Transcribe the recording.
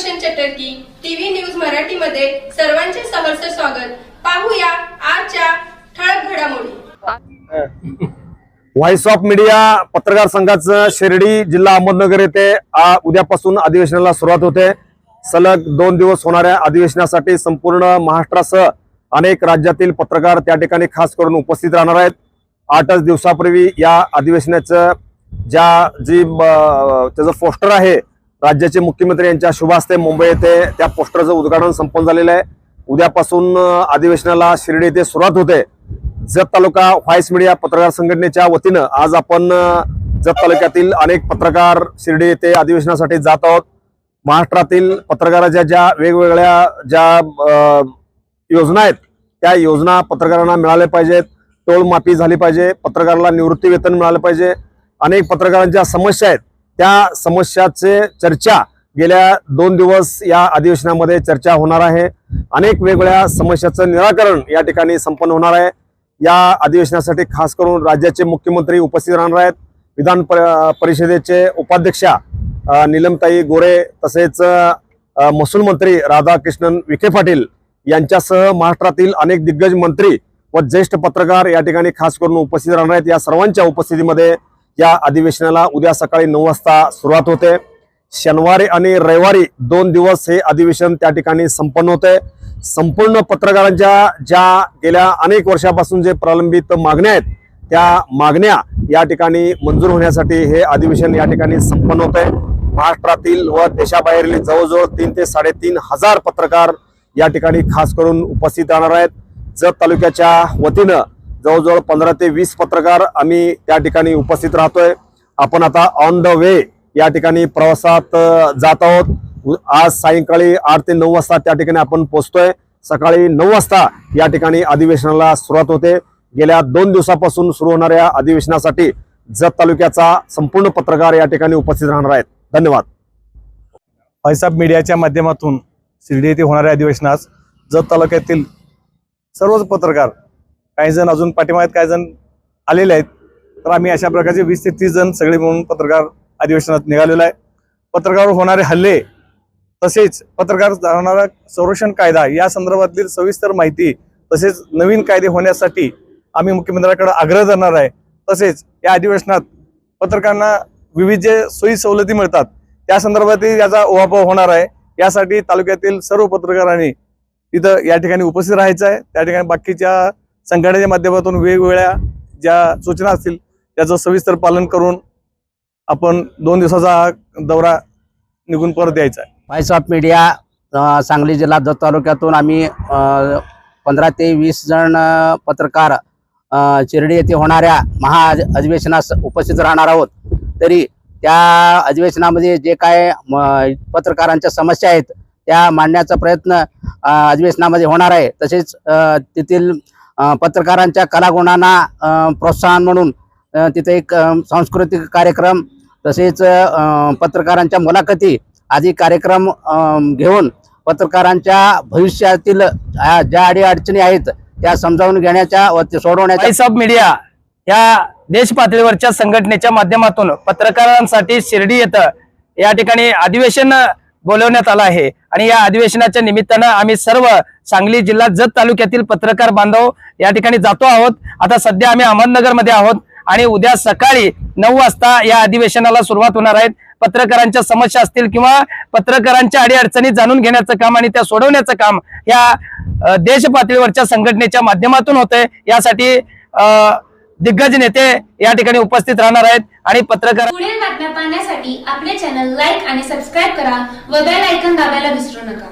Sudarshan चटर्की TV news मराठीमध्ये सर्वांचे सहर्ष स्वागत. पाहूया आजच्या ठळक घडामोडी. व्हॉइस ऑफ मीडिया पत्रकार संघाचं शिर्डी जिल्हा अहमदनगर येथे उद्यापासून अधिवेशनाला सुरुवात होते. सलग दोन दिवस होणाऱ्या अधिवेशनासाठी संपूर्ण महाराष्ट्रासह अनेक राज्यातील पत्रकार त्या ठिकाणी खास करून उपस्थित राहणार आहेत. आठच दिवसापूर्वी या अधिवेशनाचं ज्या जी त्याचं पोस्टर आहे राज्याचे मुख्यमंत्री यांच्या शुभ हस्ते मुंबई येथे त्या पोस्टरचं उद्घाटन संपन्न झालेलं आहे. उद्यापासून अधिवेशनाला शिर्डी येथे सुरुवात होते. जत तालुका व्हॉइस मीडिया पत्रकार संघटनेच्या वतीनं आज आपण जत तालुक्यातील अनेक पत्रकार शिर्डी येथे अधिवेशनासाठी जात आहोत. महाराष्ट्रातील पत्रकाराच्या ज्या वेगवेगळ्या ज्या योजना आहेत त्या योजना पत्रकारांना मिळाल्या पाहिजेत. टोल माफी झाली पाहिजे पत्रकाराला निवृत्ती वेतन मिळालं पाहिजे. अनेक पत्रकारांच्या समस्या आहेत. त्या समस्याचे चर्चा गेल्या दोन दिवस या अधिवेशनामध्ये चर्चा होणार आहे. अनेक वेगवेगळ्या समस्याचं निराकरण या ठिकाणी संपन्न होणार आहे. या अधिवेशनासाठी खास करून राज्याचे मुख्यमंत्री उपस्थित राहणार आहेत. विधान परिषदेचे उपाध्यक्षा नीलमताई गोरे तसेच महसूल मंत्री राधाकृष्णन विखे पाटील यांच्यासह महाराष्ट्रातील अनेक दिग्गज मंत्री व ज्येष्ठ पत्रकार या ठिकाणी खास करून उपस्थित राहणार आहेत. या सर्वांच्या उपस्थितीमध्ये या अधिवेशनाला उद्या सकाळी नऊ वाजता सुरुवात होते. शनिवारी आणि रविवारी दोन दिवस हे अधिवेशन त्या ठिकाणी संपन्न होते. संपूर्ण पत्रकारांच्या ज्या गेल्या अनेक वर्षापासून जे प्रलंबित मागण्या आहेत त्या मागण्या या ठिकाणी मंजूर होण्यासाठी हे अधिवेशन या ठिकाणी संपन्न होत. आहे महाराष्ट्रातील व देशाबाहेरील जवळजवळ तीन ते साडेतीन हजार पत्रकार या ठिकाणी खास करून उपस्थित राहणार आहेत. जत तालुक्याच्या वतीनं जवळजवळ पंधरा ते वीस पत्रकार आम्ही त्या ठिकाणी उपस्थित राहतोय. आपण आता ऑन द वे या ठिकाणी प्रवासात जात आहोत. आज सायंकाळी आठ ते नऊ वाजता त्या ठिकाणी आपण पोहोचतोय. सकाळी नऊ वाजता या ठिकाणी अधिवेशनाला सुरुवात होते. गेल्या दोन दिवसापासून सुरू होणाऱ्या अधिवेशनासाठी जत तालुक्याचा संपूर्ण पत्रकार या ठिकाणी उपस्थित राहणार आहेत. धन्यवाद. व्हॉइस मीडियाच्या माध्यमातून शिर्डी येथे होणाऱ्या अधिवेशनास जत तालुक्यातील सर्वच पत्रकार काही जण अजून पाठिंबा आहेत काही जण आलेले आहेत. तर आम्ही अशा प्रकारचे वीस ते तीस जण सगळे म्हणून पत्रकार अधिवेशनात निघालेलो आहे. पत्रकारावर होणारे हल्ले तसेच पत्रकार जाणणारा संरक्षण कायदा या संदर्भातील सविस्तर माहिती तसेच नवीन कायदे होण्यासाठी आम्ही मुख्यमंत्र्यांकडे आग्रह धरणार आहे. तसेच या अधिवेशनात पत्रकारांना विविध जे सोयी सवलती मिळतात त्या संदर्भातही याचा ओहापोह होणार आहे. यासाठी तालुक्यातील सर्व पत्रकारांनी तिथं या ठिकाणी उपस्थित राहायचं आहे. त्या ठिकाणी बाकीच्या संघटनेच्या माध्यमातून वेगवेगळ्या ज्या सूचना असतील त्याचं सविस्तर पालन करून आपण दोन दिवसाचा हा दौरा निघून परत यायचा आहे. व्हॉइस ऑफ मीडिया सांगली जिल्हा जत तालुक्यातून आम्ही पंधरा ते वीस जण पत्रकार शिर्डी येथे होणाऱ्या महा अधिवेशनास उपस्थित राहणार आहोत. तरी त्या अधिवेशनामध्ये जे काय म, पत्रकारांच्या समस्या आहेत त्या मांडण्याचा प्रयत्न अधिवेशनामध्ये होणार आहे. तसेच तेथील पत्रकारांच्या कलागुणांना प्रोत्साहन म्हणून तिथे एक सांस्कृतिक कार्यक्रम तसेच पत्रकारांच्या मुलाखती आदी कार्यक्रम घेऊन पत्रकारांच्या भविष्यातील ज्या अडीअडचणी आहेत त्या समजावून घेण्याच्या व ते सोडवण्याच्या सब मीडिया या देश पातळीवरच्या संघटनेच्या माध्यमातून पत्रकारांसाठी शिर्डी येतं. या ठिकाणी अधिवेशन बोलवण्यात आलं आहे. आणि या अधिवेशनाच्या निमित्तानं आम्ही सर्व सांगली जिल्हा जत तालुक्यातील पत्रकार बांधव या ठिकाणी जातो आहोत. आता सध्या आम्ही अहमदनगरमध्ये आहोत आणि उद्या सकाळी नऊ वाजता या अधिवेशनाला सुरुवात होणार आहेत पत्रकारांच्या समस्या असतील किंवा पत्रकारांच्या अडीअडचणी जाणून घेण्याचं काम आणि त्या सोडवण्याचं काम या देश पातळीवरच्या संघटनेच्या माध्यमातून होतंय. यासाठी दिग्गज नेते या ठिकाणी उपस्थित राहणार आहेत आणि पत्रकार पुढील बातम्या पाहण्यासाठी आपले चॅनल लाईक आणि सबस्क्राईब करा व बेल ऐकन दाबायला विसरू नका.